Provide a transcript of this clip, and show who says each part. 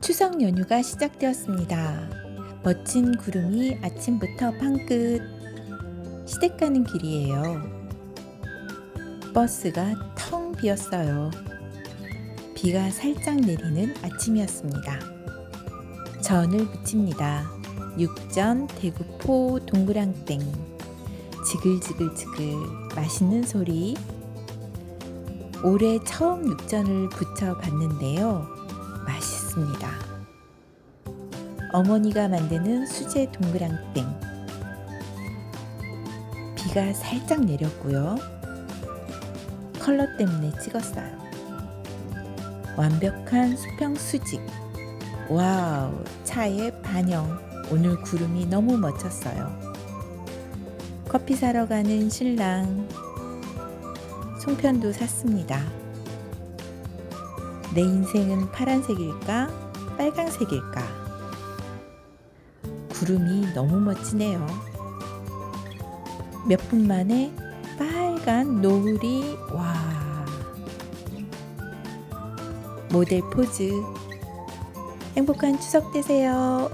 Speaker 1: 추석 연휴가 시작되었습니다. 멋진 구름이 아침부터 방긋 시댁 가는 길이에요. 버스가 텅 비었어요. 비가 살짝 내리는 아침이었습니다. 전을 부칩니다. 육전, 대구포, 동그랑땡. 지글지글지글 맛있는 소리. 올해 처음 육전을 부쳐 봤는데요. 맛 있습니다. 어머니가 만드는 수제 동그랑땡. 비가 살짝 내렸고요. 컬러 때문에 찍었어요. 완벽한 수평 수직. 와우, 차의 반영. 오늘 구름이 너무 멋졌어요. 커피 사러 가는 신랑. 송편도 샀습니다. 내 인생은 파란색일까? 빨강색일까? 구름이 너무 멋지네요. 몇 분 만에 빨간 노을이 와. 모델 포즈. 행복한 추석 되세요.